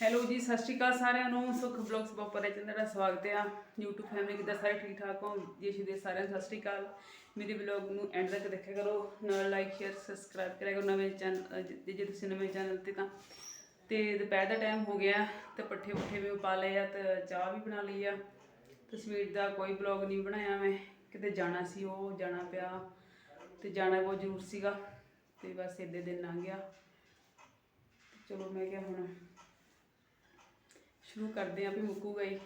Hello ਜੀ, ਸਤਿ ਸ਼੍ਰੀ ਅਕਾਲ ਸਾਰਿਆਂ ਨੂੰ। ਸੁਖ ਬਲੌਗਸ ਬਪਰੇ ਚੰਦਰ ਦਾ ਸਵਾਗਤ ਹੈ YouTube ਫੈਮਿਲੀ ਕਿੱਦਾਂ ਸਾਰੇ ਠੀਕ ਠਾਕ ਹੋ? ਜੀ ਸ਼੍ਰੀ ਦੇ ਸਾਰਿਆਂ ਸਤਿ ਸ਼੍ਰੀ ਅਕਾਲ। ਮੇਰੇ ਵਲੌਗ ਨੂੰ ਐਂਡ ਤੱਕ ਦੇਖਿਆ ਕਰੋ। ਨਾਲ ਲਾਈਕ ਸ਼ੇਅਰ ਸਬਸਕ੍ਰਾਈਬ ਕਰਿਆ ਕਰੋ ਨਵੇਂ ਚੈਨਲ ਜੇ ਤੁਸੀਂ ਨਵੇਂ ਚੈਨਲ ਤੇ ਤਾਂ। ਤੇ ਦੁਪਹਿਰ ਦਾ ਟਾਈਮ ਹੋ ਗਿਆ। ਤੇ ਪੱਠੇ ਪੁੱਠੇ ਵੀ ਪਾ ਲਏ ਆ ਤੇ ਚਾਹ ਵੀ ਬਣਾ ਲਈ ਆ। ਤਸਵੀਰ ਦਾ ਕੋਈ ਵਲੌਗ ਨਹੀਂ ਬਣਾਇਆ ਮੈਂ। ਕਿਤੇ ਜਾਣਾ ਸੀ ਉਹ, ਜਾਣਾ ਪਿਆ। ਤੇ ਜਾਣਾ ਬਹੁਤ ਜ਼ਰੂਰ ਸੀਗਾ। ਤੇ ਬਸ ਇੱਦੇ ਦਿਨ ਲੰਘ ਗਿਆ। ਚਲੋ ਮੈਂ ਕਿਹਾ ਹੁਣ ਸ਼ੁਰੂ ਕਰਦੇ ਆਂ ਵੀ ਮੁੱਕੂਗਾ ਹੀ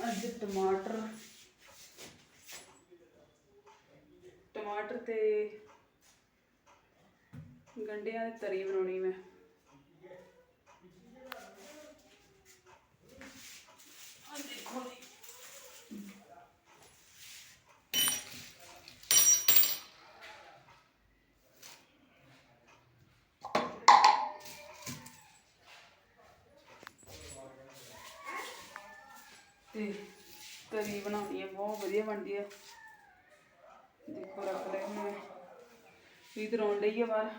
ਅੱਜ ਟਮਾਟਰ ਟਮਾਟਰ ਤੇ ਗੰਢਿਆਂ ਦੀ ਤਰੀ ਬਣਾਉਣੀ ਮੈਂ ਆ ਦੇਖੋ ਜੀ ਤੇ ਤਰੀ ਬਣਾਉਣੀ ਹੈ ਬਹੁਤ ਵਧੀਆ ਬਣਦੀ ਹੈ ਦੇਖੋ ਰੱਖ ਲੈ ਮੈਂ। ਵੀ ਰੋਣ ਲਈ ਹੈ ਬਾਹਰ।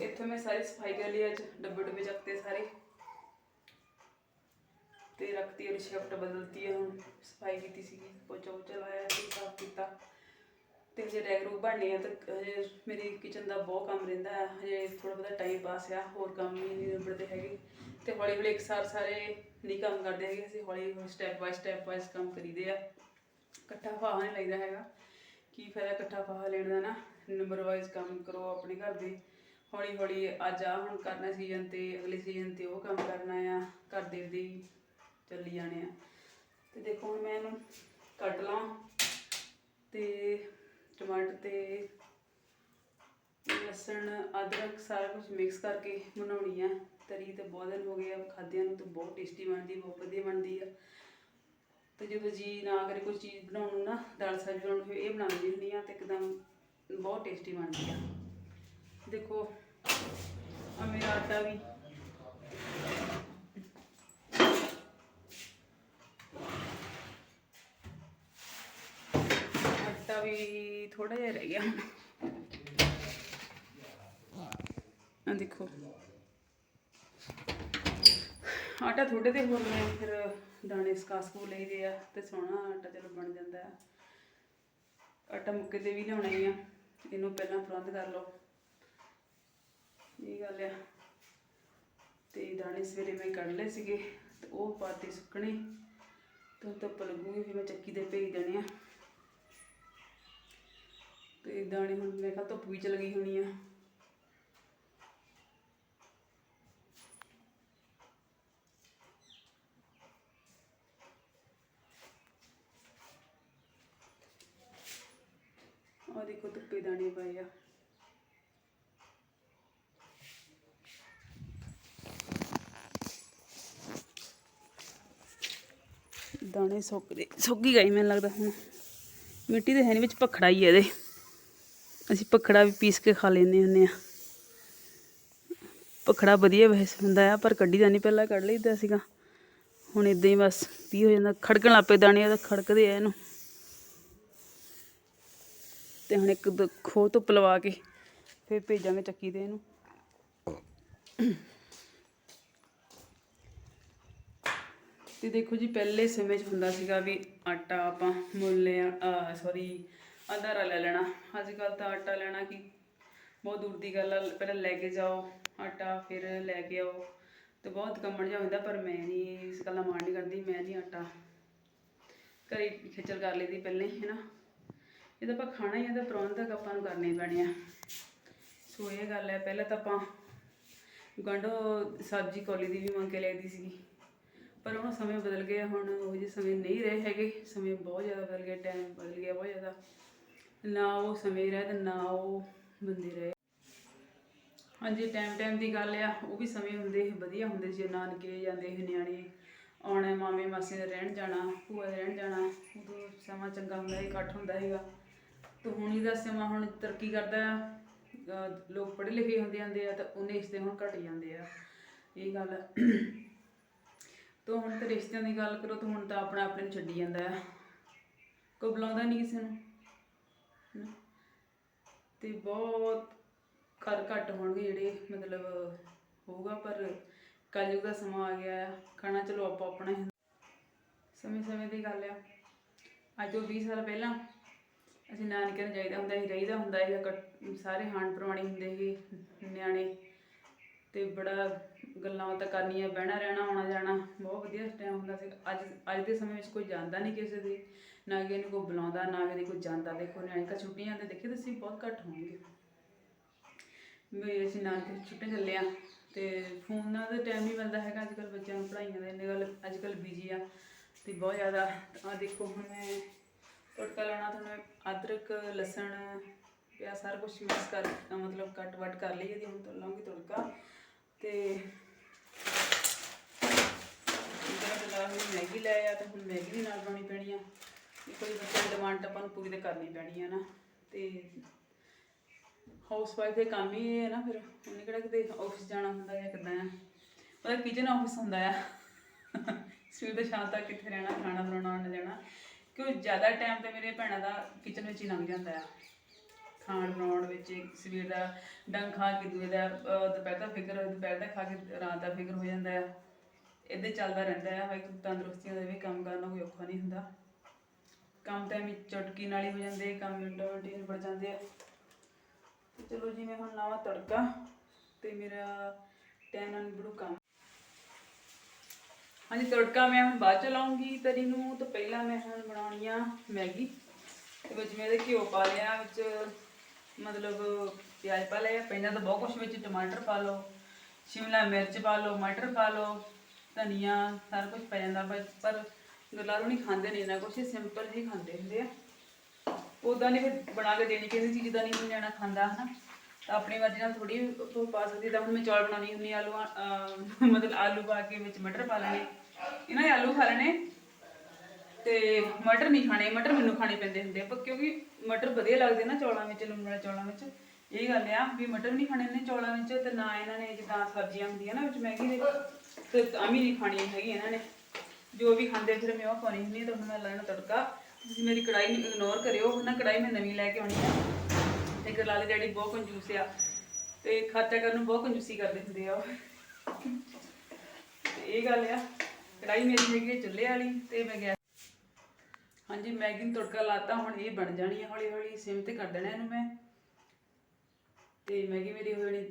ਇੱਥੇ ਮੈਂ ਸਾਰੀ ਸਫ਼ਾਈ ਕਰ ਲਈ ਅੱਜ, ਡੱਬੇ ਡੱਬੇ ਚੱਕਤੇ ਸਾਰੇ। ਤੇ ਰੱਖਤੀ ਔਰ ਸ਼ਿਫਟ ਬਦਲਤੀ ਹੈ ਹੁਣ। ਸਫ਼ਾਈ ਕੀਤੀ ਸੀਗੀ, ਪੋਚਾ ਪੋਚਾ ਲਾਇਆ ਤੇ ਸਾਫ਼ ਕੀਤਾ। ਤੇ ਜੇ ਰੈਗ ਰੂਗ ਬਣਨੇ ਆ ਤਾਂ ਹਜੇ ਮੇਰੇ ਕਿਚਨ ਦਾ ਬਹੁਤ ਕੰਮ ਰਹਿੰਦਾ ਹੈ ਹਜੇ ਥੋੜਾ ਬਹੁਤਾ ਟਾਈਮ ਪਾਸ ਆ, ਹੋਰ ਕੰਮ ਵੀ ਨਹੀਂ ਨਿਬੜਦੇ ਹੈਗੇ। ਤੇ ਹੌਲੀ ਹੌਲੀ ਇੱਕ ਸਾਰ ਸਾਰੇ ਨਹੀਂ ਕੰਮ ਕਰਦੇ ਹੈਗੇ, ਅਸੀਂ ਹੌਲੀ ਹੌਲੀ ਸਟੈਪ ਬਾਈ ਸਟੈਪ ਵਾਈਜ਼ ਕੰਮ ਕਰੀਦੇ ਆ। ਇਕੱਠਾ ਫਾਹਾ ਨਹੀਂ ਲੈਂਦਾ ਹੈਗਾ। ਕੀ ਫਾਇਦਾ ਇਕੱਠਾ ਫਾਹਾ ਲੈਣ ਦਾ ਨਾ? ਨੰਬਰ ਵਾਈਜ਼ ਕੰਮ ਕਰੋ ਆਪਣੇ ਘਰ ਦੇ। ਹੌਲੀ ਹੌਲੀ ਅੱਜ ਆ ਹੁਣ ਕਰਨਾ ਸੀਜ਼ਨ ਤੇ, ਅਗਲੇ ਸੀਜ਼ਨ ਤੇ ਉਹ ਕੰਮ ਕਰਨਾ ਆ, ਘਰ ਦੇ ਦੇ ਚੱਲੀ ਜਾਣੇ ਆ। ਤੇ ਦੇਖੋ ਹੁਣ ਮੈਂ ਇਹਨੂੰ ਕੱਟ ਲਾਂ। ਤੇ ਟਮਾਟਰ ਤੇ ਲਸਣ, ਅਦਰਕ ਸਾਰਾ ਕੁਝ ਮਿਕਸ ਕਰਕੇ ਬਣਾਉਣੀ ਆ। ਤਰੀ ਤੇ ਬਹੁਤ ਦਿਨ ਹੋ ਗਏ ਆ ਖਾਦਿਆਂ ਨੂੰ ਤਾਂ ਬਹੁਤ ਟੇਸਟੀ ਬਣਦੀ, ਬਹੁਤ ਵਧੀਆ ਬਣਦੀ ਆ। ਤੇ ਜਦੋਂ ਜੀ ਨਾ ਕਰੇ ਕੋਈ ਚੀਜ਼ ਬਣਾਉਣ ਨੂੰ ਨਾ, ਦਾਲ ਸਬਜ਼ੀ ਬਣਾਉਣ ਨੂੰ ਇਹ ਬਣਾ ਲੈਂਦੀ ਹੁੰਦੀ ਆ ਤੇ ਇੱਕਦਮ ਬਹੁਤ ਟੇਸਟੀ ਬਣਦੀ ਆ। ਦੇਖੋ ਆ ਮੇਰਾ ਆਟਾ ਵੀ ਆਟਾ ਵੀ ਥੋੜਾ ਜਿਹਾ ਰਹਿ ਗਿਆ। ਹੁਣ ਆ ਦੇਖੋ। ਆਟਾ ਥੋੜੇ ਦੇ ਹੋਰ ਮੈਂ ਫਿਰ ਦਾਣੇ ਸਕਾ ਸਕੂ ਲਈਦੇ ਆ ਤੇ ਸੋਹਣਾ ਆਟਾ ਚਲੋ ਬਣ ਜਾਂਦਾ ਆ। ਆਟਾ ਮੁੱਕੇ ਤੇ ਵੀ ਲਿਆਉਣਾ ਹੀ ਆ। ਇਹਨੂੰ ਪਹਿਲਾਂ ਪ੍ਰਬੰਧ ਕਰ ਲਓ। ਇਹ ਗੱਲ ਆ। ਤੇ ਦਾਣੇ ਸਵੇਰੇ ਮੈਂ ਕੱਢ ਲਏ ਸੀਗੇ ਤੇ ਉਹ ਪਾਤੇ ਸੁੱਕਣੇ। ਤੇ ਧੁੱਪ ਲੱਗੂਗੀ, ਫਿਰ ਮੈਂ ਚੱਕੀ ਤੇ ਭੇਜ ਦੇਣੇ ਆ। ਤੇ ਦਾਣੇ ਹੁਣ ਮੈਂ ਕਿਹਾ ਧੁੱਪ ਵੀ ਚਲ ਗਈ ਹੋਣੀ ਆ। ਆ ਦੇਖੋ ਧੁੱਪੇ ਦਾਣੇ ਪਏ ਆ। ਦਾਣੇ ਸੁੱਕ ਗਏ, ਸੁੱਕ ਹੀ ਗਈ ਮੈਨੂੰ ਲੱਗਦਾ ਹੁਣ। ਮਿੱਟੀ ਦੇ ਹੈ ਨਹੀਂ ਵਿੱਚ ਪਖੜਾ ਹੀ ਇਹਦੇ। ਅਸੀਂ ਪਖੜਾ ਵੀ ਪੀਸ ਕੇ ਖਾ ਲੈਂਦੇ ਹੁੰਦੇ ਆ ਪਖੜਾ ਵਧੀਆ ਵੈਸੇ ਹੁੰਦਾ ਆ, ਪਰ ਕੱਢੀ ਦਾ ਨਹੀਂ ਪਹਿਲਾਂ ਕੱਢ ਲਈਦਾ ਸੀਗਾ। ਹੁਣ ਇਦਾਂ ਹੀ ਬਸ ਪੀ ਹੋ ਜਾਂਦਾ। ਖੜਕਣ ਲੱਪੇ ਦਾਣੇ ਉਹਦਾ ਖੜਕਦੇ ਆ ਇਹਨੂੰ। ਤੇ ਹੁਣ ਇੱਕ ਦ- ਖੋਹ ਧੁੱਪ ਲਵਾ ਕੇ ਫਿਰ ਭੇਜਾਂਗੇ ਚੱਕੀ ਤੇ ਇਹਨੂੰ। ਤੇ ਦੇਖੋ ਜੀ, ਪਹਿਲੇ ਸਮੇਂ 'ਚ ਹੁੰਦਾ ਸੀਗਾ ਵੀ ਆਟਾ ਆਪਾਂ ਮੁੱਲ ਲਿਆ ਸੌਰੀ ਅਧਾਰਾ ਲੈ ਲੈਣਾ। ਅੱਜ ਕੱਲ ਤਾਂ ਆਟਾ ਲੈਣਾ ਕੀ? ਬਹੁਤ ਦੂਰ ਦੀ ਗੱਲ ਆ, ਪਹਿਲਾਂ ਲੈ ਕੇ ਜਾਓ ਆਟਾ, ਫਿਰ ਲੈ ਕੇ ਆਓ। ਤੇ ਬਹੁਤ ਕੰਮਣ ਜਿਹਾ ਹੁੰਦਾ, ਪਰ ਮੈਂ ਨਹੀਂ ਇਸ ਗੱਲ ਦਾ ਮਾਣ ਨਹੀਂ ਕਰਦੀ, ਮੈਂ ਨਹੀਂ ਆਟਾ ਘਰੇ ਖੇਚਲ ਕਰ ਲਈਦੀ ਪਹਿਲਾਂ ਹੀ ਹੈ ਨਾ ਇਹ ਤਾਂ ਆਪਾਂ ਖਾਣਾ ਹੀ ਆ ਤਾਂ ਪ੍ਰਬੰਧਕ ਆਪਾਂ ਨੂੰ ਕਰਨੇ ਹੀ ਪੈਣੇ ਆ। ਸੋ ਇਹ ਗੱਲ ਹੈ, ਪਹਿਲਾਂ ਤਾਂ ਆਪਾਂ ਗੰਢੋ ਸਬਜ਼ੀ ਕੋਲੀ ਦੀ ਵੀ ਮੰਗ ਕੇ ਲੈਦੀ ਸੀਗੀ। ਪਰ ਹੁਣ ਸਮੇਂ ਬਦਲ ਗਿਆ, ਹੁਣ ਉਹ ਜਿਹੇ ਸਮੇਂ ਨਹੀਂ ਰਹੇ ਹੈਗੇ, ਸਮੇਂ ਬਹੁਤ ਜ਼ਿਆਦਾ ਬਦਲ ਗਿਆ, ਟਾਈਮ ਬਦਲ ਗਿਆ ਬਹੁਤ ਜ਼ਿਆਦਾ। ਨਾ ਉਹ ਸਮੇਂ ਰਹੇ ਤੇ ਨਾ ਉਹ ਬੰਦੇ ਰਹੇ। ਹਾਂਜੀ ਟਾਈਮ ਟਾਈਮ ਦੀ ਗੱਲ ਆ, ਉਹ ਵੀ ਸਮੇਂ ਹੁੰਦੇ ਵਧੀਆ ਹੁੰਦੇ ਸੀ। ਨਾਨਕੇ ਜਾਂਦੇ ਸੀ ਨਿਆਣੇ, ਆਉਣਾ ਮਾਮੇ ਮਾਸੀ ਦੇ ਰਹਿਣ ਜਾਣਾ, ਭੂਆ ਦੇ ਰਹਿਣ ਜਾਣਾ, ਉਦੋਂ ਸਮਾਂ ਚੰਗਾ ਹੁੰਦਾ ਸੀ, ਇਕੱਠ ਹੁੰਦਾ ਸੀਗਾ। ਤੇ ਹੁਣ ਇਹਦਾ ਸਮਾਂ, ਹੁਣ ਤਰੱਕੀ ਕਰਦਾ ਆ। ਲੋਕ ਪੜ੍ਹੇ ਲਿਖੇ ਹੁੰਦੇ ਜਾਂਦੇ ਆ ਤਾਂ ਉਹਨੇ ਰਿਸ਼ਤੇ ਹੁਣ ਘਟ ਜਾਂਦੇ ਆ। ਇਹ ਗੱਲ ਆ। ਤੋ ਹੁਣ ਤੇ ਰਿਸ਼ਤਿਆਂ ਦੀ ਗੱਲ ਕਰੋ ਤਾਂ ਹੁਣ ਤਾਂ ਆਪਣਾ ਆਪਣੇ ਨੂੰ ਛੱਡੀ ਜਾਂਦਾ ਆ। ਕੋਈ ਬੁਲਾਉਂਦਾ ਨਹੀਂ ਕਿਸੇ ਨੂੰ। ਤੇ ਬਹੁਤ ਘਰ ਘੱਟ ਹੋਣਗੇ ਜਿਹੜੇ, ਮਤਲਬ ਹੋਊਗਾ, ਪਰ ਕਲਯੁਗ ਦਾ ਸਮਾਂ ਆ ਗਿਆ ਆ। ਖਾਣਾ ਚਲੋ ਆਪੋ ਆਪਣਾ ਹੀ ਸਮੇਂ ਸਮੇਂ ਦੀ ਗੱਲ ਆ। ਅੱਜ ਤੋਂ 20 ਸਾਲ ਪਹਿਲਾਂ ਅਸੀਂ ਨਾਨਕੇ ਨੂੰ ਜਾਈਦਾ ਹੁੰਦਾ ਸੀ, ਰਹੀਦਾ ਹੁੰਦਾ ਸੀ ਸਾਰੇ ਹਾਣ ਪ੍ਰਵਾਣੀ ਹੁੰਦੇ ਸੀ ਨਿਆਣੇ। ਤੇ ਬੜਾ ਗੱਲਾਂ ਬਾਤਾਂ ਕਰਨੀਆਂ, ਬਹਿਣਾ, ਰਹਿਣਾ, ਆਉਣਾ, ਜਾਣਾ, ਬਹੁਤ ਵਧੀਆ ਟਾਈਮ ਹੁੰਦਾ ਸੀ। ਅੱਜ ਅੱਜ ਦੇ ਸਮੇਂ ਵਿੱਚ ਕੋਈ ਜਾਂਦਾ ਨਹੀਂ ਕਿਸੇ ਦੀ। ਨਾ ਕਿ ਇਹਨੂੰ ਕੋਈ ਬੁਲਾਉਂਦਾ, ਨਾ ਕਿ ਕੋਈ ਜਾਂਦਾ। ਦੇਖੋ ਨਿਆਣੇ ਕਾ ਛੁੱਟੀਆਂ ਤੇ ਦੇਖੇ ਤੁਸੀਂ, ਬਹੁਤ ਘੱਟ ਹੋਣਗੇ। ਵੀ ਅਸੀਂ ਨਾਨਕੇ ਛੁੱਟੇ ਚੱਲੇ ਆ ਤੇ ਫੋਨਾਂ ਦਾ ਟਾਈਮ ਨਹੀਂ ਮਿਲਦਾ ਹੈਗਾ ਅੱਜ ਕੱਲ ਬੱਚਿਆਂ ਨੂੰ, ਪੜ੍ਹਾਈਆਂ ਦਾ ਇੰਨੇ ਗੱਲ, ਅੱਜ ਕੱਲ ਬਿਜ਼ੀ ਆ ਤੇ ਬਹੁਤ ਜ਼ਿਆਦਾ। ਆ ਦੇਖੋ, ਹੁਣ ਮੈਂ ਤੜਕਾ ਲਾਉਣਾ ਤੁਹਾਨੂੰ ਅਦਰਕ, ਲਸਣ ਪਿਆ ਸਾਰਾ ਕੁਝ ਮਿਕਸ ਕਰ ਮਤਲਬ ਕੱਟ ਵੱਟ ਕਰ ਲਈ ਇਹਦੀ, ਹੁਣ ਤੋਂ ਲਾਉਂਗੀ ਤੜਕਾ ਤੇ ਜਿਹੜਾ ਬਲਾ ਮੈਗੀ ਲੈ ਆ ਤੇ ਹੁਣ ਮੈਗੀ ਵੀ ਨਾਲ ਪਾਉਣੀ ਪੈਣੀ ਆ। ਇਹ ਕੋਈ ਬੱਚਿਆਂ ਦੀ ਡਿਮਾਂਡ ਆਪਾਂ ਨੂੰ ਪੂਰੀ ਤੇ ਕਰਨੀ ਪੈਣੀ ਹੈ ਨਾ। ਤੇ ਹਾਊਸ ਵਾਈਫ ਦੇ ਕੰਮ ਹੀ ਇਹ ਹੈ ਨਾ ਫਿਰ, ਉਹਨੇ ਕਿਹੜਾ ਕਿਤੇ ਆਫਿਸ ਜਾਣਾ ਹੁੰਦਾ ਹੈ ਕਿੱਦਾਂ ਆ? ਉਹਦਾ ਕਿਚਨ ਆਫਿਸ ਹੁੰਦਾ ਆ। ਸਵੇਰ ਤੋਂ ਸ਼ਾਮ ਤੱਕ ਕਿੱਥੇ ਰਹਿਣਾ, ਖਾਣਾ ਬਣਾਉਣਾ, ਆਉਣਾ ਜਾਣਾ। ਕਿਉਂ ਜ਼ਿਆਦਾ ਟਾਈਮ ਤੇ ਮੇਰੇ ਭੈਣਾਂ ਦਾ ਕਿਚਨ ਵਿੱਚ ਹੀ ਲੰਘ ਜਾਂਦਾ ਆ। ਖਾਣ ਬਣਾਉਣ ਵਿੱਚ ਸਵੇਰ ਦਾ ਡੰਗ ਖਾ ਕੇ, ਦੂਏ ਦਾ ਦੁਪਹਿਰ ਦਾ ਫਿਕਰ, ਦੁਪਹਿਰ ਦਾ ਖਾ ਕੇ, ਰਾਤ ਦਾ ਫਿਕਰ ਹੋ ਜਾਂਦਾ ਆ। ਇੱਦਾਂ ਚੱਲਦਾ ਰਹਿੰਦਾ ਆ ਵਾਹਿਗੁਰੂ ਤੰਦਰੁਸਤੀਆਂ ਦੇ ਵੀ ਕੰਮ ਕਰਨਾ ਕੋਈ ਔਖਾ ਨਹੀਂ ਹੁੰਦਾ। ਕੰਮ ਟਾਈਮ ਵਿੱਚ ਚੁਟਕੀ ਨਾਲ ਹੀ ਹੋ ਜਾਂਦੇ, ਕੰਮ ਮਿੰਟੋ ਮਿੰਟ ਹੀ ਨਿਬੜ ਜਾਂਦੇ ਆ। ਤੇ ਚਲੋ ਜੀ, ਮੈਂ ਹੁਣ ਲਾਵਾਂ ਤੜਕਾ ਤੇ ਮੇਰਾ ਟਾਈਮ ਨਾਲ ਨਿਬੜੂ ਕੰਮ। ਹਾਂਜੀ, ਤੜਕਾ ਮੈਂ ਹੁਣ ਬਾਅਦ ਚ ਲਾਉਂਗੀ ਤਰੀ ਨੂੰ, ਤਾਂ ਪਹਿਲਾਂ ਮੈਂ ਹੁਣ ਬਣਾਉਣੀ ਆ ਮੈਗੀ। ਤੇ ਵਿੱਚ ਮੈਂ ਇਹਦੇ ਘਿਓ ਪਾ ਲਿਆ, ਵਿੱਚ ਮਤਲਬ ਪਿਆਜ਼ ਪਾ ਲਿਆ। ਪੈਂਦਾ ਤਾਂ ਬਹੁਤ ਕੁਛ ਵਿੱਚ ਟਮਾਟਰ ਪਾ ਲਓ, ਸ਼ਿਮਲਾ ਮਿਰਚ ਪਾ ਲਓ, ਮਟਰ ਪਾ ਲਓ, ਧਨੀਆ, ਸਾਰਾ ਕੁਝ ਪੈ ਜਾਂਦਾ, ਪਰ ਪਰ ਨਹੀਂ ਖਾਂਦੇ ਨਹੀਂ ਨਾ ਕੁਛ ਸਿੰਪਲ ਹੀ ਖਾਂਦੇ ਹੁੰਦੇ ਆ। ਉਦਾਂ ਨਹੀਂ ਫਿਰ ਬਣਾ ਕੇ ਦੇਣੀ, ਕਿਸੇ ਚੀਜ਼ ਦਾ ਨਹੀਂ ਨਿਆਣਾ ਖਾਂਦਾ, ਹਨਾ। ਤਾਂ ਆਪਣੀ ਮਰਜ਼ੀ ਨਾਲ ਥੋੜੀ ਉਹ ਪਾ ਸਕਦੀ ਤਾਂ ਹੁਣ ਮੈਂ ਚੌਲ ਬਣਾਉਣੀ ਹੁੰਦੀ ਆਲੂ ਮਤਲਬ ਆਲੂ ਪਾ ਕੇ ਵਿੱਚ ਮਟਰ ਪਾ ਲੈਣੇ। ਇਹਨਾਂ ਦੇ ਆਲੂ ਖਾ ਲੈਣੇ। ਤੇ ਮਟਰ ਨਹੀਂ ਖਾਣੇ, ਮਟਰ ਮੈਨੂੰ ਖਾਣੇ ਪੈਂਦੇ ਹੁੰਦੇ ਆ। ਪਰ ਕਿਉਂਕਿ ਮਟਰ ਵਧੀਆ ਲੱਗਦੇ ਨਾ ਚੌਲਾਂ ਵਿੱਚ, ਲੂਣ ਵਾਲੇ ਚੌਲਾਂ ਵਿੱਚ। ਇਹ ਗੱਲ ਆ ਵੀ ਮਟਰ ਨਹੀਂ ਖਾਣੇ ਨੇ ਚੌਲਾਂ ਵਿੱਚ, ਤੇ ਨਾ ਇਹਨਾਂ ਨੇ ਜਿੱਦਾਂ ਸਬਜ਼ੀਆਂ ਹੁੰਦੀਆਂ ਨਾ ਵਿੱਚ ਮੈਗੀ ਦੇ, ਤੇ ਆਮੀ ਨਹੀਂ ਖਾਣੀ ਹੈਗੀ ਇਹਨਾਂ ਨੇ। ਜੋ ਵੀ ਖਾਂਦੇ ਫਿਰ ਮੈਂ ਉਹ ਪਾਉਣੀ ਹੁੰਦੀ ਹਾਂ ਤਾਂ ਹੁਣ ਮੈਂ ਲੈਣਾ ਤੜਕਾ। ਤੁਸੀਂ ਮੇਰੀ ਕੜਾਈ ਨੂੰ ਇਗਨੋਰ ਕਰਿਓ ਨਾ ਕੜਾਈ ਮੈਂ ਨਵੀਂ ਲੈ ਕੇ ਆਉਣੀ ਆ। ਤੇ ਗਰਲਾਲੇ ਡੈਡੀ ਬਹੁਤ ਕੰਜੂਸ ਆ ਤੇ ਖਰਚਾ ਕਰਨ ਨੂੰ ਬਹੁਤ ਕੰਜੂਸੀ ਕਰਦੇ ਹੁੰਦੇ ਆ ਉਹ। ਤੇ ਇਹ ਗੱਲ ਆ ਕੜਾਈ ਮੇਰੀ ਹੈਗੀ ਆ ਚੁੱਲ੍ਹੇ ਵਾਲੀ ਤੇ ਮੈਂ ਗੈਸ ਹਾਂਜੀ, ਮੈਗੀ ਨੂੰ ਤੜਕਾ ਲਾਤਾ, ਹੁਣ ਇਹ ਬਣ ਜਾਣੀ ਹੈ ਹੌਲੀ ਹੌਲੀ ਸਿਮ ਤੇ ਕਰ ਦੇਣਾ ਇਹਨੂੰ ਮੈਂ। ਤੇ ਮੈਗੀ ਮੇਰੀ ਹੋ ਜਾਣੀ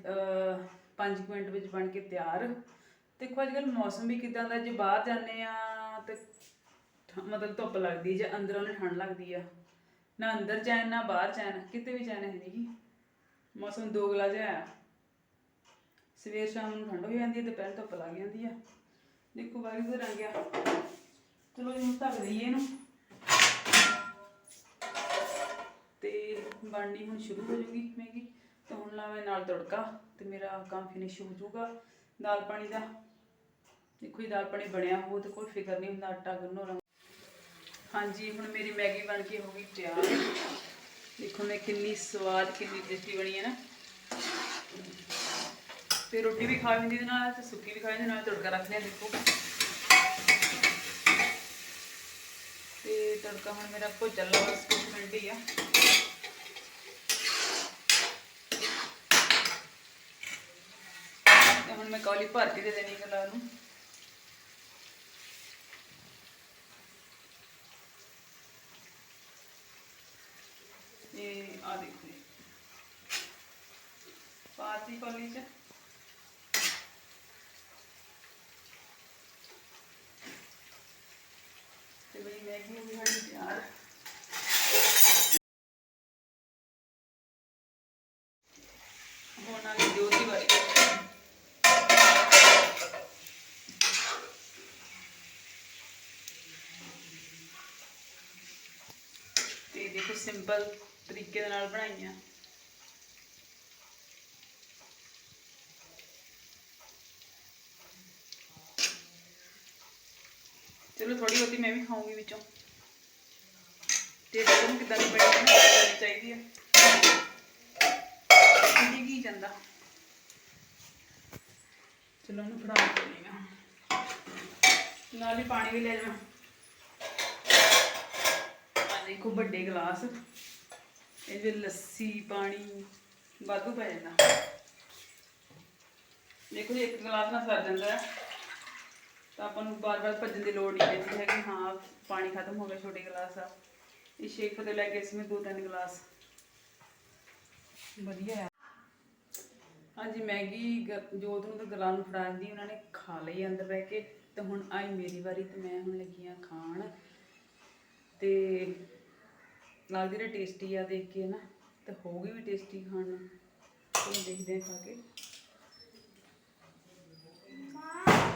5 ਮਿੰਟ ਵਿੱਚ ਬਣ ਕੇ ਤਿਆਰ। ਦੇਖੋ ਅੱਜ ਕੱਲ ਮੌਸਮ ਵੀ ਕਿਦਾਂ ਦਾ, ਜੇ ਬਾਹਰ ਜਾਂਦੇ ਆ ਤੇ ਠ- ਮਤਲਬ ਧੁੱਪ ਲੱਗਦੀ ਜੇ, ਅੰਦਰ ਉਹਨੇ ਠੰਡ ਲੱਗਦੀ ਆ। ਨਾ ਅੰਦਰ ਚੈਨ ਨਾ ਬਾਹਰ ਚੈਨ ਕਿਤੇ ਵੀ ਚੈਨ ਹੈ ਨਹੀਂ ਮੌਸਮ ਦੋਗਲਾ ਜਿਹਾ ਆ। ਸਵੇਰ ਸ਼ਾਮ ਨੂੰ ਠੰਡ ਹੋ ਜਾਂਦੀ ਹੈ ਦੁਪਹਿਰ ਧੁੱਪ ਲੱਗ ਜਾਂਦੀ ਆ। ਦੇਖੋ ਵਾਹਿਗੁਰੂ ਰੰਗ ਆ। ਚਲੋ ਇਹਨੂੰ ਢੱਕ ਦਈਏ ਇਹਨੂੰ। ਤੇ ਬਣਨੀ ਹੁਣ ਸ਼ੁਰੂ ਹੋ ਜੂਗੀ ਮੈਗੀ। ਤੇ ਹੁਣ ਲਾਵੇਂ ਨਾਲ ਤੜਕਾ, ਤੇ ਮੇਰਾ ਕੰਮ ਫਿਨਿਸ਼ ਹੋ ਜਾਊਗਾ ਦਾਲ ਪਾਣੀ ਦਾ। ਦੇਖੋ ਜੀ ਦਾਲ ਪਾਣੀ ਬਣਿਆ ਹੋ ਤੇ ਕੋਈ ਫਿਕਰ ਨਹੀਂ ਹੁੰਦਾ ਆਟਾ ਗੁੰਨੋ ਰੰਗ ਹਾਂਜੀ, ਹੁਣ ਮੇਰੀ ਮੈਗੀ ਬਣ ਕੇ ਹੋ ਗਈ ਤਿਆਰ। ਦੇਖੋ ਮੈਂ ਕਿੰਨੀ ਸਵਾਦ, ਕਿੰਨੀ ਟੇਸਟੀ ਬਣੀ ਹੈ ਨਾ। ਤੇ ਰੋਟੀ ਵੀ ਖਾ ਲੈਂਦੀ ਇਹਦੇ ਨਾਲ ਤੇ ਸੁੱਕੀ ਵੀ ਖਾ ਲੈਂਦੀ, ਨਾਲ ਤੜਕਾ ਰੱਖ ਲਿਆ ਦੇਖੋ। ਤੇ ਤੜਕਾ ਹੁਣ ਮੇਰਾ ਭੁੱਜ ਚੱਲਾ ਬਸ, ਕੁਝ ਮਿੰਟ ਹੀ ਆ। ਤੇ ਹੁਣ ਮੈਂ ਕੌਲੀ ਭਰ ਕੇ ਦੇ ਦੇਣੀ ਗਲਾ ਨੂੰ ਇਹ ਆ ਦੇਖੋ ਜੀ। ਪਾਤੀ ਕੌਲੀ ਚ ਤੇ ਬਈ ਮੈਗੀ ਵੀ ਸਾਡੀ ਤਿਆਰ ਹੁਣ ਆ ਗਈ ਜੋਤ ਦੀ ਵਾਰੀ ਤੇ ਦੇਖੋ ਸਿੰਪਲ ਤਰੀਕੇ ਦੇ ਨਾਲ ਬਣਾਈਆਂ। ਚਲੋ ਥੋੜੀ ਬਹੁਤੀ ਮੈਂ ਵੀ ਖਾਊਂਗੀ ਵਿੱਚੋਂ। ਤੇ ਦੇਖੋ ਕਿਦਾਂ ਦੀ ਬਣੀ ਹੈ ਚਾਹੀਦੀ ਹੈ। ਇਹ ਕੀ ਜਾਂਦਾ? ਚਲੋ ਇਹਨੂੰ ਫੜਾ ਦਿੰਦੀ ਹਾਂ। ਨਾਲ ਹੀ ਪਾਣੀ ਵੀ ਲੈ ਜਾਵਾਂ ਦੇਖੋ ਵੱਡੇ ਗਲਾਸ। ਇਹਦੇ ਲੱਸੀ, ਪਾਣੀ, ਵਾਧੂ ਪੈ ਜਾਂਦਾ। ਦੇਖੋ ਜੀ, ਇੱਕ ਗਲਾਸ ਨਾਲ ਸਰ ਜਾਂਦਾ ਤਾਂ ਆਪਾਂ ਨੂੰ ਬਾਰ-ਬਾਰ ਭੱਜਣ ਦੀ ਲੋੜ ਨਹੀਂ ਪੈਂਦੀ ਹੈ ਕਿ ਹਾਂ, ਪਾਣੀ ਖਤਮ ਹੋ ਗਿਆ ਛੋਟੇ ਗਲਾਸ ਆ ਇਹ ਸ਼ੇਕ ਫਤੇ ਲੈ ਕੇ ਇਸ ਵਿੱਚ ਦੋ ਤਿੰਨ ਗਲਾਸ। ਵਧੀਆ ਹੈ। ਹਾਂਜੀ, ਮੈਗੀ ਗ- ਜੋਤ ਨੂੰ ਤਾਂ ਗਲਾਂ ਨੂੰ ਫੜਾ ਦਿੰਦੀ ਉਹਨਾਂ ਨੇ ਖਾ ਲਈ ਅੰਦਰ ਬਹਿ ਕੇ। ਤੇ ਹੁਣ ਆਈ ਮੇਰੀ ਵਾਰੀ ਤੇ ਮੈਂ ਹੁਣ ਲੱਗੀ ਆ ਖਾਣ। ਤੇ ਲੱਗਦੀ ਨਾ ਟੇਸਟੀ ਆ ਦੇਖ ਕੇ ਨਾ ਤੇ ਹੋਊਗੀ ਵੀ ਟੇਸਟੀ ਖਾਣ ਨੂੰ। ਚਲੋ ਦੇਖਦੇ ਆ ਖਾ ਕੇ।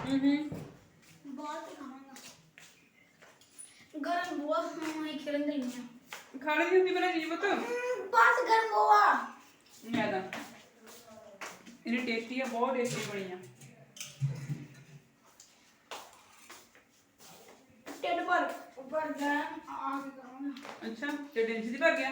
ਹੂੰ ਹੂੰ। ਬਹੁਤ ਖਾਵਾਂਗਾ। ਗਰਮ ਖਾਵਾਂ ਇਹ ਖੇਲਣ ਦੇ ਲਈ ਖਾਣੇ ਦੀ ਹੁੰਦੀ ਮੇਰਾ ਜੀ ਪੁੱਤ? ਬਸ ਗਰਮ ਹੋਆ ਮੈਂ ਤਾਂ। ਇਹਨੇ ਟੇਸਟੀ ਆ ਬਹੁਤ ਟੇਸਟੀ ਬਣੀ ਆ। ਟੇਡ ਪਰ ਉੱਪਰ ਗਰਮ ਆ ਕੇ ਕਰਾਂਗਾ ਅੱਛਾ ਤੇ ਡਿੰਚ ਦੀ ਭਰ ਗਿਆ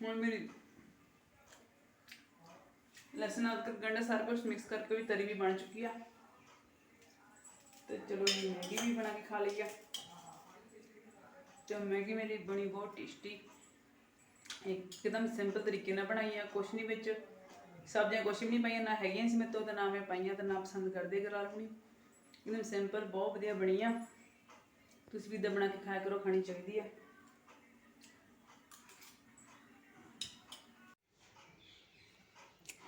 ਹੁਣ ਮੇਰੀ ਲਸਣ ਅਦਰਕ ਗੰਡਾ ਸਾਰਾ ਕੁਝ ਮਿਕਸ ਕਰਕੇ ਵੀ ਤਰੀ ਵੀ ਬਣ ਚੁੱਕੀ ਆ ਤੇ ਚਲੋ ਇਹ ਮੈਗੀ ਵੀ ਬਣਾ ਕੇ ਖਾ ਲਈ ਆ ਤੇ ਮੈਗੀ ਮੇਰੀ ਬਣੀ ਬਹੁਤ ਟੇਸਟੀ ਇੱਕਦਮ ਸਿੰਪਲ ਤਰੀਕੇ ਨਾਲ ਬਣਾਈ ਆ ਕੁਛ ਨਹੀਂ ਵਿੱਚ ਸਬਜ਼ੀਆਂ ਕੁਛ ਵੀ ਨਹੀਂ ਪਾਈਆਂ, ਨਾ ਹੈਗੀਆਂ ਸੀ ਮੇਰੇ ਤੋਂ ਤੇ ਨਾ ਮੈਂ ਪਾਈਆਂ ਤਾਂ ਨਾ ਪਸੰਦ ਕਰਦੇ ਘਰ ਵਾਲੇ ਹੁਣੀ ਇੱਕਦਮ ਸਿੰਪਲ ਬਹੁਤ ਵਧੀਆ ਬਣੀ ਆ ਤੁਸੀਂ ਵੀ ਇਦਾਂ ਬਣਾ ਕੇ ਖਾਇਆ ਕਰੋ, ਖਾਣੀ ਚਾਹੀਦੀ ਆ।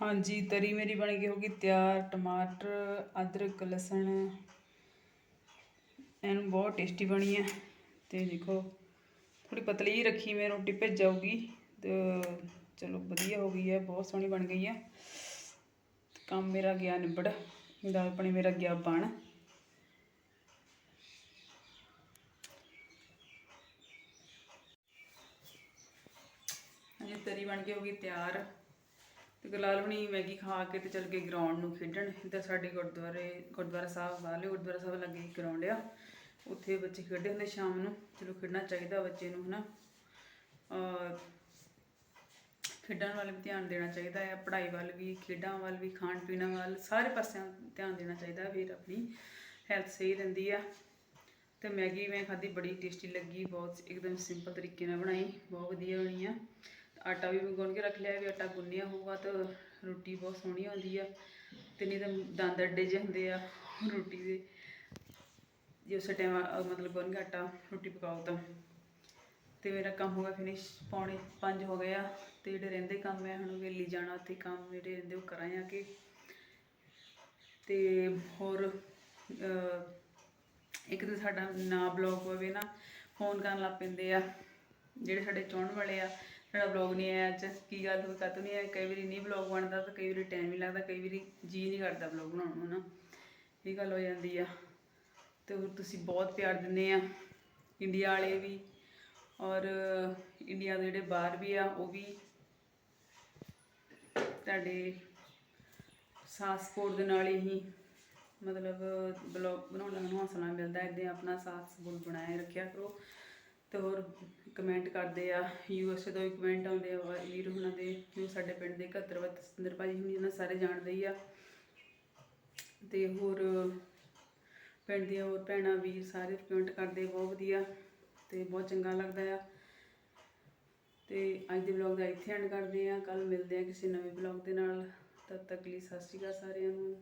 ਹਾਂਜੀ, ਤਰੀ ਮੇਰੀ ਬਣ ਗਈ ਹੋਗੀ ਤਿਆਰ, ਟਮਾਟਰ, ਅਦਰਕ, ਲਸਣ। ਇਹਨੂੰ ਬਹੁਤ ਟੇਸਟੀ ਬਣੀ ਹੈ ਤੇ ਦੇਖੋ ਥੋੜੀ ਪਤਲੀ ਰੱਖੀ ਮੈਂ, ਰੋਟੀ ਭਿੱਜ ਜਾਊਗੀ। ਚਲੋ ਵਧੀਆ ਹੋ ਗਈ ਹੈ, ਬਹੁਤ ਸੋਹਣੀ ਬਣ ਗਈ ਹੈ। ਕੰਮ ਮੇਰਾ ਗਿਆ ਨਿਬੜ ਦਾਲ ਪਾਣੀ ਮੇਰਾ ਗਿਆ ਬਣ। ਹਾਂਜੀ ਤਰੀ ਬਣ ਕੇ ਹੋ ਗਈ ਤਿਆਰ। ਤੇ ਗੁਲਾਲ ਬਣੀ ਮੈਗੀ ਖਾ ਕੇ ਤੇ ਚੱਲ ਗਏ ਗਰਾਊਂਡ ਨੂੰ ਖੇਡਣ। ਇੱਧਰ ਸਾਡੇ ਗੁਰਦੁਆਰੇ, ਗੁਰਦੁਆਰਾ ਸਾਹਿਬ ਵਾਲੇ, ਗੁਰਦੁਆਰਾ ਸਾਹਿਬ ਲੱਗੇ ਗਰਾਊਂਡ ਆ। ਉੱਥੇ ਬੱਚੇ ਖੇਡਦੇ ਹੁੰਦੇ ਸ਼ਾਮ ਨੂੰ। ਚਲੋ ਖੇਡਣਾ ਚਾਹੀਦਾ ਬੱਚੇ ਨੂੰ, ਹਨਾ। ਖੇਡਾਂ ਵੱਲ ਵੀ ਧਿਆਨ ਦੇਣਾ ਚਾਹੀਦਾ ਹੈ, ਪੜ੍ਹਾਈ ਵੱਲ ਵੀ, ਖੇਡਾਂ ਵੱਲ ਵੀ, ਖਾਣ ਪੀਣ ਵੱਲ, ਸਾਰੇ ਪਾਸਿਆਂ ਧਿਆਨ ਦੇਣਾ ਚਾਹੀਦਾ ਫਿਰ ਆਪਣੀ ਹੈਲਥ ਸਹੀ ਰਹਿੰਦੀ ਆ। ਤੇ ਮੈਗੀ ਮੈਂ ਖਾਧੀ, ਬੜੀ ਟੇਸਟੀ ਲੱਗੀ, ਬਹੁਤ ਇੱਕਦਮ ਸਿੰਪਲ ਤਰੀਕੇ ਨਾਲ ਬਣਾਈ, ਬਹੁਤ ਵਧੀਆ ਬਣੀ ਆ। ਆਟਾ ਵੀ ਮੈਂ ਗੁੰਨ ਕੇ ਰੱਖ ਲਿਆ, ਵੀ ਆਟਾ ਗੁੰਨਿਆ ਹੋਊਗਾ ਤਾਂ ਰੋਟੀ ਬਹੁਤ ਸੋਹਣੀ ਆਉਂਦੀ ਆ। ਤੇ ਨਹੀਂ ਤਾਂ ਦੰਦ ਅੱਡੇ ਜਿਹੇ ਹੁੰਦੇ ਆ, ਰੋਟੀ ਦੇ, ਜੇ ਉਸ ਟਾਈਮ ਮਤਲਬ ਗੁੰਨ ਕੇ ਆਟਾ, ਰੋਟੀ ਪਕਾਓ ਤਾਂ। ਤੇ ਮੇਰਾ ਕੰਮ ਹੋ ਗਿਆ ਫਿਨਿਸ਼ ਪੌਣੇ 5 ਹੋ ਗਏ ਆ ਤੇ ਜਿਹੜੇ ਰਹਿੰਦੇ ਕੰਮ ਹੈ ਹੁਣ ਵੇਲੀ ਜਾਣਾ ਤੇ ਕੰਮ ਜਿਹੜੇ ਰਹਿੰਦੇ ਉਹ ਕਰਾਂ ਆ ਕੇ ਤੇ ਹੋਰ ਇੱਕ ਤਾਂ ਸਾਡਾ ਨਾ ਬਲੌਗ ਹੋਵੇ ਨਾ ਫੋਨ ਕਰਨ ਲੱਗ ਪੈਂਦੇ ਆ, ਜਿਹੜੇ ਸਾਡੇ ਚਾਹਣ ਵਾਲੇ ਆ, ਸਾਡਾ ਬਲੌਗ ਨਹੀਂ ਆਇਆ ਅੱਜ, ਕੀ ਗੱਲ ਹੋਈ ਕਦੋਂ ਨਹੀਂ ਆਇਆ, ਕਈ ਵਾਰੀ ਨਹੀਂ ਬਲੌਗ ਬਣਦਾ ਤਾਂ ਕਈ ਵਾਰੀ ਟਾਈਮ ਨਹੀਂ ਲੱਗਦਾ, ਕਈ ਵਾਰੀ ਜੀ ਨਹੀਂ ਕਰਦਾ ਬਲੌਗ ਬਣਾਉਣ ਨੂੰ ਨਾ, ਇਹ ਗੱਲ ਹੋ ਜਾਂਦੀ ਆ। ਤੇ ਹੋਰ ਤੁਸੀਂ ਬਹੁਤ ਪਿਆਰ ਦਿੰਦੇ ਆ, ਇੰਡੀਆ ਵਾਲੇ ਵੀ ਔਰ ਇੰਡੀਆ ਦੇ ਜਿਹੜੇ ਬਾਹਰ ਵੀ ਆ, ਉਹ ਵੀ ਤੁਹਾਡੇ ਸਾਥ ਸਪੋਰਟ ਦੇ ਨਾਲ ਹੀ ਮਤਲਬ ਬਲੌਗ ਬਣਾਉਣ ਦਾ ਮੈਨੂੰ ਹੌਸਲਾ ਮਿਲਦਾ ਹੈ ਆਪਣਾ ਸਾਥ ਸਪੋਰਟ ਬਣਾਏ ਰੱਖਿਆ ਕਰੋ। ਤੇ ਹੋਰ ਕਮੈਂਟ ਕਰਦੇ ਆ ਯੂ ਐੱਸ ਏ ਤੋਂ ਵੀ ਕਮੈਂਟ ਆਉਂਦੇ ਆ ਵੀਰ ਉਹਨਾਂ ਦੇ, ਜੋ ਸਾਡੇ ਪਿੰਡ ਦੇ 71 ਵਤ ਸਤਿੰਦਰ ਭਾਜੀ ਹੁਣੀ ਉਹਨਾਂ ਸਾਰੇ ਜਾਣਦੇ ਹੀ ਆ। ਤੇ ਹੋਰ ਪਿੰਡ ਦੀਆਂ ਹੋਰ ਭੈਣਾਂ ਵੀਰ ਸਾਰੇ ਕਮੈਂਟ ਕਰਦੇ, ਬਹੁਤ ਵਧੀਆ। ਤੇ ਬਹੁਤ ਚੰਗਾ ਲੱਗਦਾ ਆ। ਤੇ ਅੱਜ ਦੇ ਵਲੌਗ ਦਾ ਇੱਥੇ ਐਂਡ ਕਰਦੇ ਆ। ਕੱਲ ਮਿਲਦੇ ਆ ਕਿਸੇ ਨਵੇਂ ਵਲੌਗ ਦੇ ਨਾਲ। ਤਦ ਤੱਕ ਲਈ ਸਤਿ ਸ਼੍ਰੀ ਅਕਾਲ ਸਾਰਿਆਂ ਨੂੰ।